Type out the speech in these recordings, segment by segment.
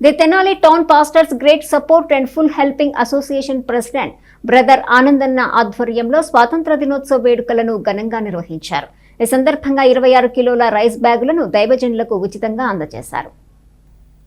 The Tenali town pastors great support and full helping association president brother ఆనందన్న ఆధ్వర్యంలో స్వాతంత్ర దినోత్సవ వేడుకలను ఘనంగా నిర్వహించారు. ఈ సందర్భంగా ఇరవై ఆరు కిలోల రైస్ బ్యాగులను దైవజనులకు ఉచితంగా అందజేశారు.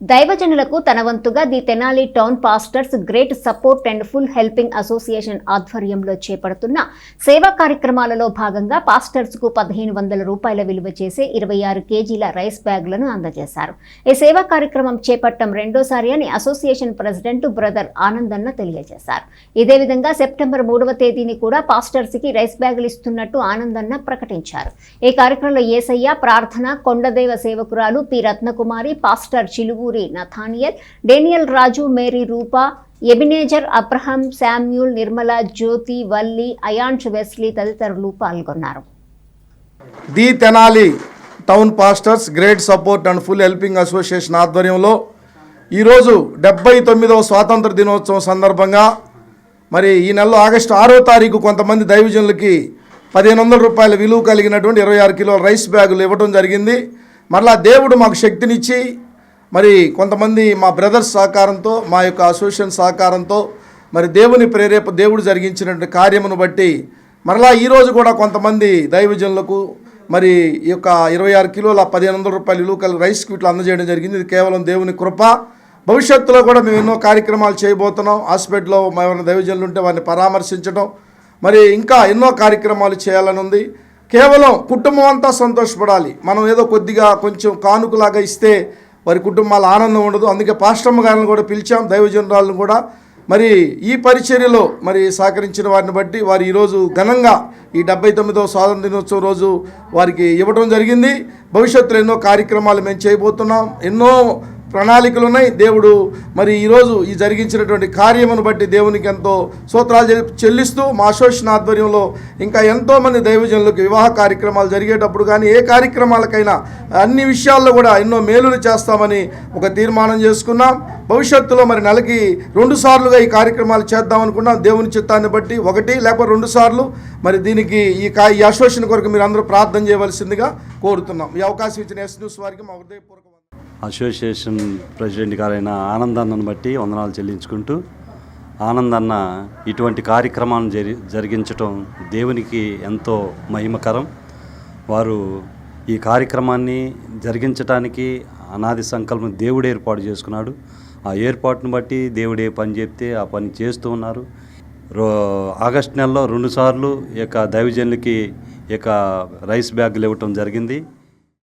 దైవజనులకు తన వంతుగా the Tenali town pastors great support and full helping association ఆధ్వర్యంలో చేపడుతున్న సేవా కార్యక్రమాలలో భాగంగా పాస్టర్స్కు పదిహేను వందల రూపాయల విలువ చేసే ఇరవై ఆరు కేజీల రైస్ బ్యాగులను అందజేశారు. ఈ సేవా కార్యక్రమం చేపట్టడం రెండోసారి అని అసోసియేషన్ ప్రెసిడెంట్ బ్రదర్ ఆనందన్న తెలియజేశారు. ఇదే విధంగా సెప్టెంబర్ మూడవ తేదీని కూడా పాస్టర్స్కి రైస్ బ్యాగులు ఇస్తున్నట్టు ఆనందన్న ప్రకటించారు. ఈ కార్యక్రమంలో ఏసయ్య ప్రార్థన కొండదేవ సేవకురాలు P Ratnakumari pastor Chiluvuri Nathaniel Daniel Raju Mary Roopa Ebenezer Abraham Samuel Nirmala Jyothi Valli Ayansh Wesley తదితరులు పాల్గొన్నారు. The Tenali town pastors great support and full helping association ఆధ్వర్యంలో ఈరోజు డెబ్బై తొమ్మిదవ స్వాతంత్ర దినోత్సవం సందర్భంగా మరి ఈ నెలలో ఆగస్టు ఆరో తారీఖు కొంతమంది దైవజనులకి పదిహేను వందల రూపాయల విలువ కలిగినటువంటి ఇరవై ఆరు కిలోల రైస్ బ్యాగులు ఇవ్వడం జరిగింది. మరలా దేవుడు మాకు శక్తినిచ్చి మరి కొంతమంది మా బ్రదర్స్ సహకారంతో మా యొక్క అసోసియేషన్ సహకారంతో మరి దేవుని ప్రేరేప దేవుడు జరిగించినటువంటి కార్యమును బట్టి మరలా ఈరోజు కూడా కొంతమంది దైవజనులకు మరి ఈ యొక్క ఇరవై ఆరు కిలోల పదిహేను వందల రూపాయలు ఇలుకలు రైస్ కిట్లు అందజేయడం జరిగింది. ఇది కేవలం దేవుని కృప. భవిష్యత్తులో కూడా మేము ఎన్నో కార్యక్రమాలు చేయబోతున్నాం. హాస్పిటల్లో మా దైవజనులు ఉంటే వారిని పరామర్శించడం మరి ఇంకా ఎన్నో కార్యక్రమాలు చేయాలని ఉంది కేవలం కుటుంబం అంతా సంతోషపడాలి. మనం ఏదో కొద్దిగా కొంచెం కానుకలాగా ఇస్తే వారి కుటుంబాల ఆనందం ఉండదు. అందుకే పాశ్రమ గారిని కూడా పిలిచాం దైవజనురాలను కూడా. మరి ఈ పరిచర్యలో మరి సహకరించిన వారిని బట్టి వారు ఈరోజు ఘనంగా ఈ డెబ్బై తొమ్మిదవ స్వాతంత్ర దినోత్సవం రోజు వారికి ఇవ్వడం జరిగింది. భవిష్యత్తులో ఎన్నో కార్యక్రమాలు మేము చేయబోతున్నాం. ఎన్నో ప్రణాళికలు ఉన్నాయి దేవుడు మరి ఈరోజు ఈ జరిగించినటువంటి కార్యమును బట్టి దేవునికి ఎంతో సూత్రాలు చెల్లిస్తూ మా అసోసియేషన్ ఆధ్వర్యంలో ఇంకా ఎంతోమంది దైవజనులకు వివాహ కార్యక్రమాలు జరిగేటప్పుడు కానీ ఏ కార్యక్రమాలకైనా అన్ని విషయాల్లో కూడా ఎన్నో మేలులు చేస్తామని ఒక తీర్మానం చేసుకున్నాం. భవిష్యత్తులో మరి నెలకి రెండు సార్లుగా ఈ కార్యక్రమాలు చేద్దాం అనుకున్నాం దేవుని చిత్తాన్ని బట్టి ఒకటి లేకపోతే రెండు సార్లు. మరి దీనికి ఈ కా ఈ అసోసియేషన్ కొరకు మీరు అందరూ ప్రార్థన చేయవలసిందిగా కోరుతున్నాం. ఈ అవకాశం ఇచ్చిన ఎస్ న్యూస్ వారికి మా హృదయపూర్వక అసోసియేషన్ ప్రెసిడెంట్ గారైన ఆనందాన్నను బట్టి వందనాలు చెల్లించుకుంటూ ఆనందన్న ఇటువంటి కార్యక్రమాలను జరి జరిగించటం దేవునికి ఎంతో మహిమకరం. వారు ఈ కార్యక్రమాన్ని జరిగించటానికి అనాది సంకల్పం దేవుడు ఏర్పాటు చేసుకున్నాడు. ఆ ఏర్పాటును బట్టి దేవుడే పని చెప్తే ఆ పని చేస్తూ ఉన్నారు. రో ఆగస్ట్ నెలలో రెండుసార్లు ఈ యొక్క దైవజనులకి యొక్క రైస్ బ్యాగులు ఇవ్వటం జరిగింది.